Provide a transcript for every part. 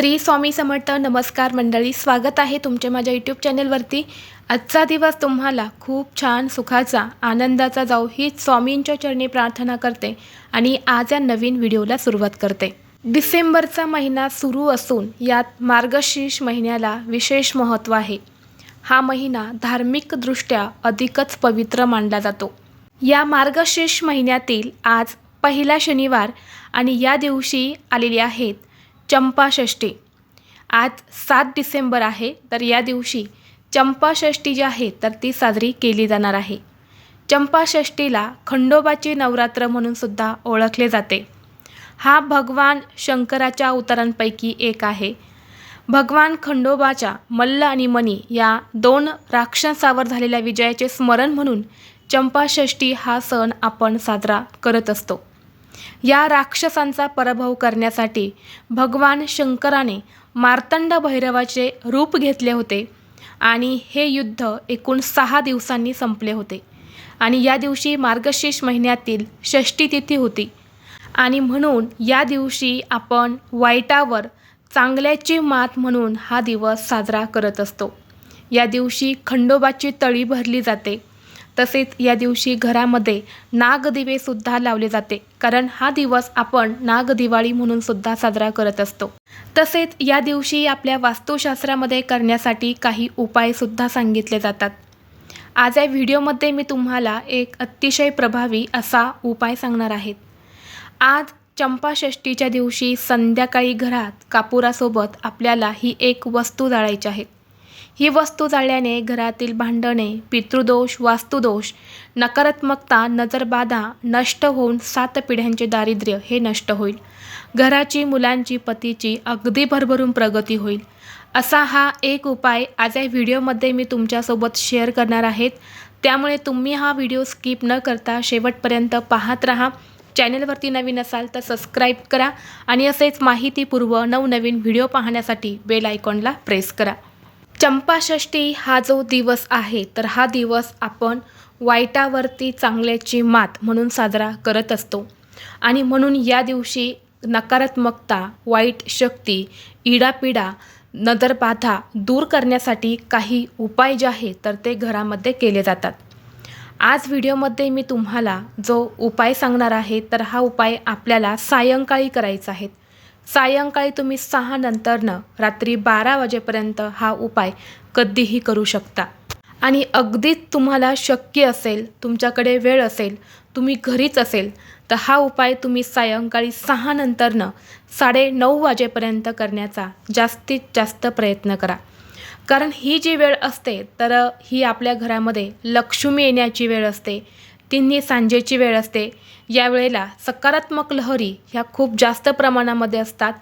श्री स्वामी समर्थ नमस्कार मंडळी स्वागत आहे तुमचे माझ्या यूट्यूब चॅनेलवरती आजचा दिवस तुम्हाला खूप छान सुखाचा आनंदाचा जाऊ हीच स्वामींच्या चरणी प्रार्थना करते आणि आज या नवीन व्हिडिओला सुरुवात करते. डिसेंबरचा महिना सुरू असून यात मार्गशीर्ष महिन्याला विशेष महत्त्व आहे. हा महिना धार्मिकदृष्ट्या अधिकच पवित्र मानला जातो. या मार्गशीर्ष महिन्यातील आज पहिला शनिवार आणि या दिवशी आलेली आहेत चंपाषष्ठी. आज सात डिसेंबर आहे तर या दिवशी चंपाषष्ठी जी आहे तर ती साजरी केली जाणार आहे. चंपाषष्ठीला खंडोबाची नवरात्र म्हणून सुद्धा ओळखले जाते. हा भगवान शंकराच्या अवतारांपैकी एक आहे. भगवान खंडोबाच्या मल्ल आणि मणी या दोन राक्षसावर झालेल्या विजयाचे स्मरण म्हणून चंपाषष्ठी हा सण आपण साजरा करत असतो. या राक्षसांचा पराभव करण्यासाठी भगवान शंकराने मार्तंड भैरवाचे रूप घेतले होते आणि हे युद्ध एकूण सहा दिवसांनी संपले होते. आणि या दिवशी मार्गशीर्ष महिन्यातील षष्टी तिथी होती. आणि म्हणून या दिवशी आपण वाईटावर चांगल्याची मात म्हणून हा दिवस साजरा करत असतो. या दिवशी खंडोबाची तळी भरली जाते. तसेच या दिवशी घरामध्ये नागदिवेसुद्धा लावले जाते. कारण हा दिवस आपण नागदिवाळी म्हणून सुद्धा साजरा करत असतो. तसेच या दिवशी आपल्या वास्तुशास्त्रामध्ये करण्यासाठी काही उपायसुद्धा सांगितले जातात. आज या व्हिडिओमध्ये मी तुम्हाला एक अतिशय प्रभावी असा उपाय सांगणार आहेत आज चंपाषष्टीच्या दिवशी संध्याकाळी घरात कापुरासोबत आपल्याला ही एक वस्तू जाळायची आहे. ही वस्तू जाळल्याने घरातील भांडणे पितृदोष वास्तुदोष नकारात्मकता नजरबाधा नष्ट होऊन सात पिढ्यांचे दारिद्र्य हे नष्ट होईल. घराची मुलांची पतीची अगदी भरभरून प्रगती होईल. असा हा एक उपाय आज या व्हिडिओमध्ये मी तुमच्यासोबत शेअर करणार आहेत. त्यामुळे तुम्ही हा व्हिडिओ स्किप न करता शेवटपर्यंत पाहत राहा. चॅनलवरती नवीन असाल तर सबस्क्राईब करा आणि असेच माहितीपूर्व नवनवीन व्हिडिओ पाहण्यासाठी बेल आयकॉनला प्रेस करा. चंपाषष्ठी हा जो दिवस आहे तर हा दिवस आपण वाईटावरती चांगल्याची मात म्हणून साजरा करत असतो. आणि म्हणून या दिवशी नकारात्मकता वाईट शक्ती इडापिडा नजरबाधा दूर करण्यासाठी काही उपाय जे आहेत तर ते घरामध्ये केले जातात. आज व्हिडिओमध्ये मी तुम्हाला जो उपाय सांगणार आहे तर हा उपाय आपल्याला सायंकाळी करायचा आहे. सायंकाळी तुम्ही सहा नंतरनं रात्री बारा वाजेपर्यंत हा उपाय कधीही करू शकता. आणि अगदीच तुम्हाला शक्य असेल तुमच्याकडे वेळ असेल तुम्ही घरीच असेल तर हा उपाय तुम्ही सायंकाळी सहा नंतरनं साडे नऊ वाजेपर्यंत करण्याचा जास्तीत जास्त प्रयत्न करा. कारण ही जी वेळ असते तर ही आपल्या घरामध्ये लक्ष्मी येण्याची वेळ असते तिन्ही सांजेची वेळ असते. या वेळेला सकारात्मक लहरी ह्या खूप जास्त प्रमाणामध्ये असतात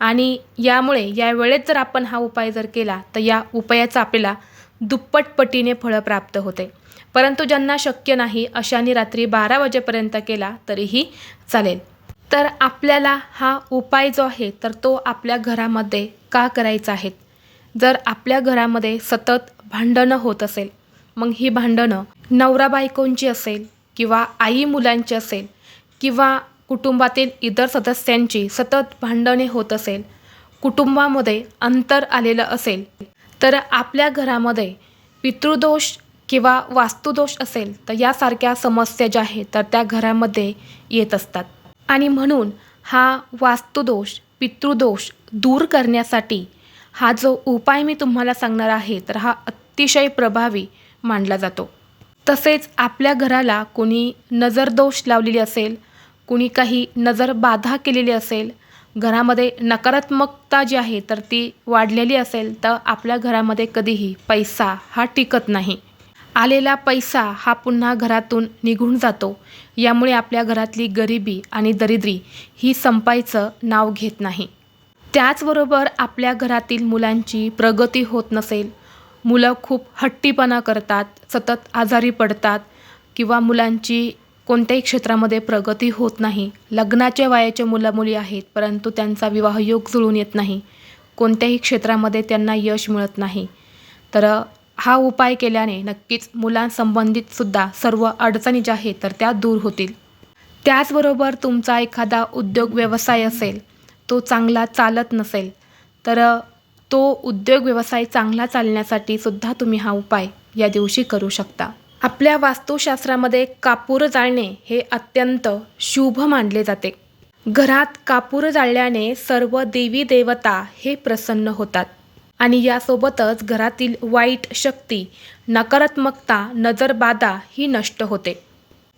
आणि यामुळे या वेळेत जर आपण हा उपाय जर केला तर या उपायाचा आपल्याला दुप्पटपटीने फळं प्राप्त होते. परंतु ज्यांना शक्य नाही अशाने रात्री बारा वाजेपर्यंत केला तरीही चालेल. तर आपल्याला हा उपाय जो आहे तर तो आपल्या घरामध्ये का करायचा आहे? जर आपल्या घरामध्ये सतत भांडणं होत असेल मग ही भांडणं नवरा बायकोंची असेल किंवा आई मुलांची असेल किंवा कुटुंबातील इतर सदस्यांची सतत भांडणे होत असेल कुटुंबामध्ये अंतर आलेलं असेल तर आपल्या घरामध्ये पितृदोष किंवा वास्तुदोष असेल तर यासारख्या समस्या ज्या आहेत तर त्या घरामध्ये येत असतात. आणि म्हणून हा वास्तुदोष पितृदोष दूर करण्यासाठी हा जो उपाय मी तुम्हाला सांगणार आहे तर हा अतिशय प्रभावी मानला जातो. तसेच आपल्या घराला कोणी नजरदोष लावलेली असेल कुणी काही नजर बाधा केलेली असेल घरामध्ये नकारात्मकता जी आहे तर ती वाढलेली असेल तर आपल्या घरामध्ये कधीही पैसा हा टिकत नाही. आलेला पैसा हा पुन्हा घरातून निघून जातो. यामुळे आपल्या घरातली गरिबी आणि दरिद्री ही संपायचं नाव घेत नाही. त्याचबरोबर आपल्या घरातील मुलांची प्रगती होत नसेल मुलं खूप हट्टीपणा करतात सतत आजारी पडतात किंवा मुलांची कोणत्याही क्षेत्रामध्ये प्रगती होत नाही. लग्नाच्या वयाचे मुलं मुली आहेत परंतु त्यांचा विवाहयोग जुळून येत नाही. कोणत्याही क्षेत्रामध्ये त्यांना यश मिळत नाही. तर हा उपाय केल्याने नक्कीच मुलांसंबंधितसुद्धा सर्व अडचणी ज्या आहेत तर त्या दूर होतील. त्याचबरोबर तुमचा एखादा उद्योग व्यवसाय असेल तो चांगला चालत नसेल तर तो उद्योग व्यवसाय चांगला चालण्यासाठी सुद्धा तुम्ही हा उपाय या दिवशी करू शकता. आपल्या वास्तुशास्त्रामध्ये कापूर जाळणे हे अत्यंत शुभ मानले जाते. घरात कापूर जाळल्याने सर्व देवी देवता हे प्रसन्न होतात आणि यासोबतच घरातील वाईट शक्ती नकारात्मकता नजरबाधा ही नष्ट होते.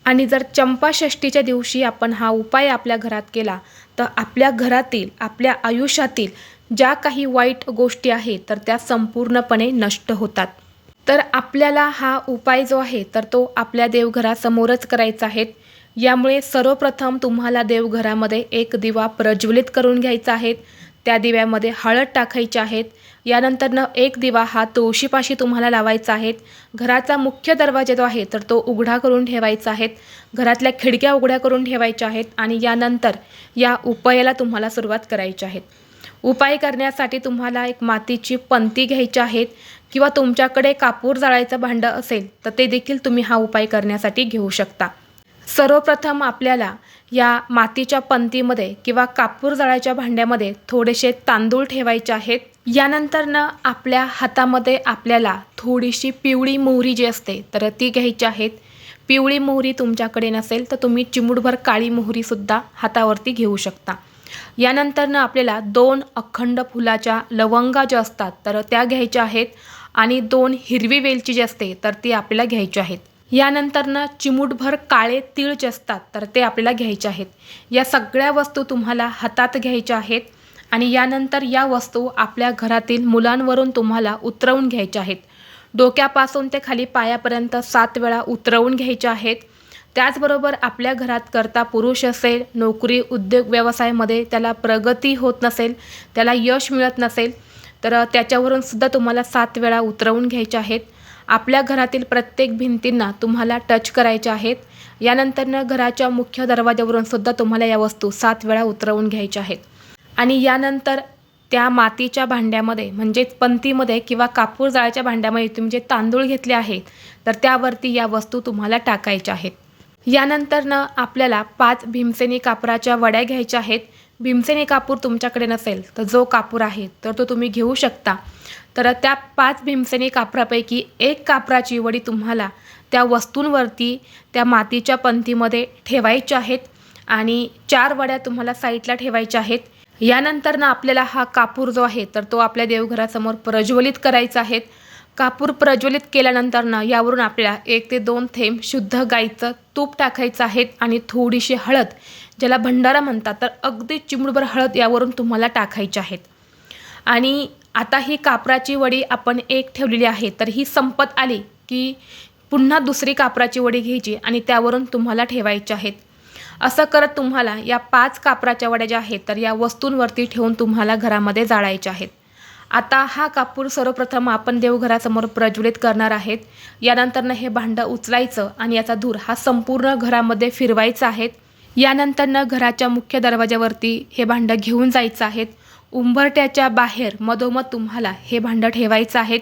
आणि जर चंपाषष्टीच्या दिवशी आपण हा उपाय आपल्या घरात केला तर आपल्या घरातील आपल्या आयुष्यातील ज्या काही वाईट गोष्टी आहेत तर त्या संपूर्णपणे नष्ट होतात. तर आपल्याला हा उपाय जो आहे तर तो आपल्या देवघरासमोरच करायचा आहे. यामुळे सर्वप्रथम तुम्हाला देवघरामध्ये एक दिवा प्रज्वलित करून घ्यायचा आहे. त्या दिव्यामध्ये हळद टाकायची आहेत यानंतरनं एक दिवा हा तुळशीपाशी तुम्हाला लावायचा आहे. घराचा मुख्य दरवाजा जो आहे तर तो उघडा करून ठेवायचा आहे. घरातल्या खिडक्या उघड्या करून ठेवायच्या आहेत आणि यानंतर या उपायाला तुम्हाला सुरुवात करायची आहे. उपाय करण्यासाठी तुम्हाला एक मातीची पंती घ्यायची आहेत किंवा तुमच्याकडे कापूर जाळायचं भांडं असेल तर ते देखील तुम्ही हा उपाय करण्यासाठी घेऊ शकता. सर्वप्रथम आपल्याला या मातीच्या पंतीमध्ये किंवा कापूर जाळायच्या भांड्यामध्ये थोडेसे तांदूळ ठेवायचे आहेत. यानंतरनं आपल्या हातामध्ये आपल्याला थोडीशी पिवळी मोहरी जी असते तर ती घ्यायची आहेत. पिवळी मोहरी तुमच्याकडे नसेल तर तुम्ही चिमूटभर काळी मोहरीसुद्धा हातावरती घेऊ शकता. यानंतरनं आपल्याला दोन अखंड फुलाच्या लवंगा ज्या असतात तर त्या घ्यायच्या आहेत आणि दोन हिरवी वेलची जी असते तर ती आपल्याला घ्यायची आहेत. यानंतरनं चिमूटभर काळे तीळ जे असतात तर ते आपल्याला घ्यायचे आहेत. या सगळ्या वस्तू तुम्हाला हातात घ्यायच्या आहेत आणि यानंतर या वस्तू आपल्या घरातील मुलांवरून तुम्हाला उतरवून घ्यायच्या आहेत. डोक्यापासून ते खाली पायापर्यंत सात वेळा उतरवून घ्यायच्या आहेत. त्याचबरोबर आपल्या घरात करता पुरुष असेल नोकरी उद्योग व्यवसायामध्ये त्याला प्रगती होत नसेल त्याला यश मिळत नसेल तर त्याच्यावरून सुद्धा तुम्हाला सात वेळा उतरवून घ्यायच्या आहेत. आपल्या घरातील प्रत्येक भिंतींना तुम्हाला टच करायच्या आहेत. यानंतरनं घराच्या मुख्य दरवाजावरून सुद्धा तुम्हाला या वस्तू सात वेळा उतरवून घ्यायच्या आहेत. आणि यानंतर त्या मातीच्या भांड्यामध्ये म्हणजेच पंतीमध्ये किंवा कापूर जाळ्याच्या भांड्यामध्ये तुम्ही जे तांदूळ घेतले आहेत तर त्यावरती या वस्तू तुम्हाला टाकायच्या आहेत. यानंतरनं आपल्याला पाच भीमसेनी कापराच्या वड्या घ्यायच्या आहेत. भीमसेनी कापूर तुमच्याकडे नसेल तर जो कापूर आहे तर तो तुम्ही घेऊ शकता. तर त्या पाच भीमसेनी कापरापैकी एक कापराची वडी तुम्हाला त्या वस्तूंवरती त्या मातीच्या पंथीमध्ये ठेवायच्या आहेत आणि चार वड्या तुम्हाला साईडला ठेवायच्या आहेत. यानंतरनं आपल्याला हा कापूर जो आहे तर तो आपल्या देवघरासमोर प्रज्वलित करायचा आहे. कापूर प्रज्वलित केल्यानंतरनं यावरून आपल्याला एक ते दोन थेंब शुद्ध गाईचं तूप टाकायचं आहे आणि थोडीशी हळद ज्याला भंडारा म्हणतात तर अगदी चिमडभर हळद यावरून तुम्हाला टाकायची आहेत. आणि आता ही कापराची वडी आपण एक ठेवलेली आहे तर ही संपत आली की पुन्हा दुसरी कापराची वडी घ्यायची आणि त्यावरून तुम्हाला ठेवायची आहेत. असं करत तुम्हाला या पाच कापराच्या वड्या ज्या आहेत तर या वस्तूंवरती ठेवून तुम्हाला घरामध्ये जाळायच्या आहेत. आता हा कापूर सर्वप्रथम आपण देवघरासमोर प्रज्वलित करणार आहेत. यानंतरनं हे भांडं उचलायचं आणि याचा धूर हा संपूर्ण घरामध्ये फिरवायचा आहे. यानंतरनं घराच्या मुख्य दरवाज्यावरती हे भांडं घेऊन जायचं आहेत उंबरट्याच्या बाहेर मधोमध तुम्हाला हे भांडं ठेवायचं आहेत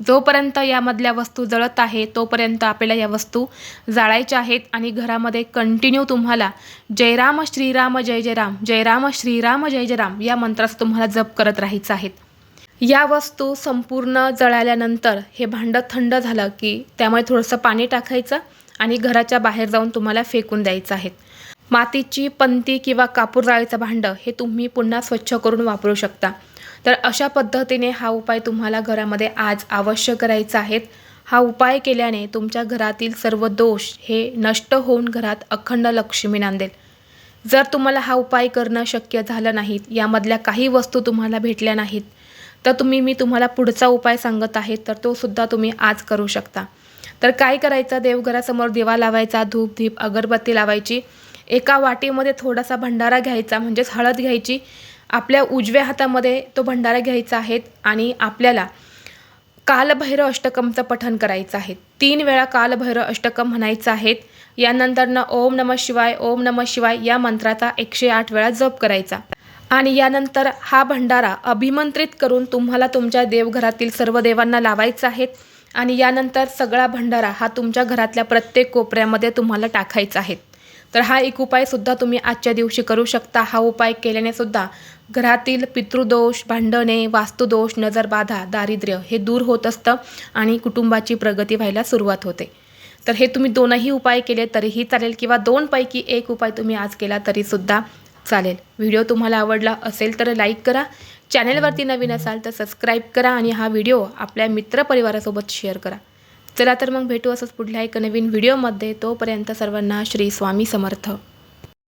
जोपर्यंत यामधल्या वस्तू जळत आहे तोपर्यंत आपल्याला या वस्तू जाळायच्या आहेत आणि घरामध्ये कंटिन्यू तुम्हाला जयराम श्रीराम जय जय राम जयराम श्रीराम जय जय राम या मंत्राचा तुम्हाला जप करत राहायचं आहेत या वस्तू संपूर्ण जळाल्यानंतर हे भांडं थंड झालं की त्यामुळे थोडंसं पाणी टाकायचं आणि घराच्या बाहेर जाऊन तुम्हाला फेकून द्यायचं आहेत मातीची पंती किंवा कापूर जाळीचं भांडं हे तुम्ही पुन्हा स्वच्छ करून वापरू शकता. तर अशा पद्धतीने हा उपाय तुम्हाला घरामध्ये आज अवश्य करायचा आहेत हा उपाय केल्याने तुमच्या घरातील सर्व दोष हे नष्ट होऊन घरात अखंड लक्ष्मी नांदेल. जर तुम्हाला हा उपाय करणं शक्य झालं नाहीत यामधल्या काही वस्तू तुम्हाला भेटल्या नाहीत तर तुम्ही मी तुम्हाला पुढचा उपाय सांगत आहे तर तो सुद्धा तुम्ही आज करू शकता. तर काय करायचं? देवघरासमोर दिवा लावायचा धूप धीप अगरबत्ती लावायची. एका वाटीमध्ये थोडासा भंडारा घ्यायचा म्हणजेच हळद घ्यायची. आपल्या उजव्या हातामध्ये तो भंडारा घ्यायचा आहे आणि आपल्याला कालभैरव अष्टकमचं पठण करायचं आहे. तीन वेळा कालभैरव अष्टकम म्हणायचं आहे. यानंतरनं ओम नमः शिवाय ओम नमः शिवाय या मंत्राचा एकशे आठ वेळा जप करायचा. आणि यानंतर हा भंडारा अभिमंत्रित करून तुम्हाला तुमच्या देवघरातील सर्व देवांना लावायचा आहे. आणि यानंतर सगळा भंडारा हा तुमच्या घरातल्या प्रत्येक कोपऱ्यामध्ये तुम्हाला टाकायचा आहे. तर हा एक उपायसुद्धा तुम्ही आजच्या दिवशी करू शकता. हा उपाय केल्याने सुद्धा घरातील पितृदोष भांडणे वास्तुदोष नजरबाधा दारिद्र्य हे दूर होत असतं आणि कुटुंबाची प्रगती व्हायला सुरुवात होते. तर हे तुम्ही दोनही उपाय केले तरीही चालेल किंवा दोनपैकी एक उपाय तुम्ही आज केला तरीसुद्धा चालेल. व्हिडिओ तुम्हाला आवडला असेल तर लाईक करा. चॅनेलवरती नवीन असाल तर सबस्क्राईब करा आणि हा व्हिडिओ आपल्या मित्रपरिवारासोबत शेअर करा. चला तर मग भेटू असंच पुढल्या एका नवीन व्हिडिओमध्ये. तोपर्यंत सर्वांना श्री स्वामी समर्थ.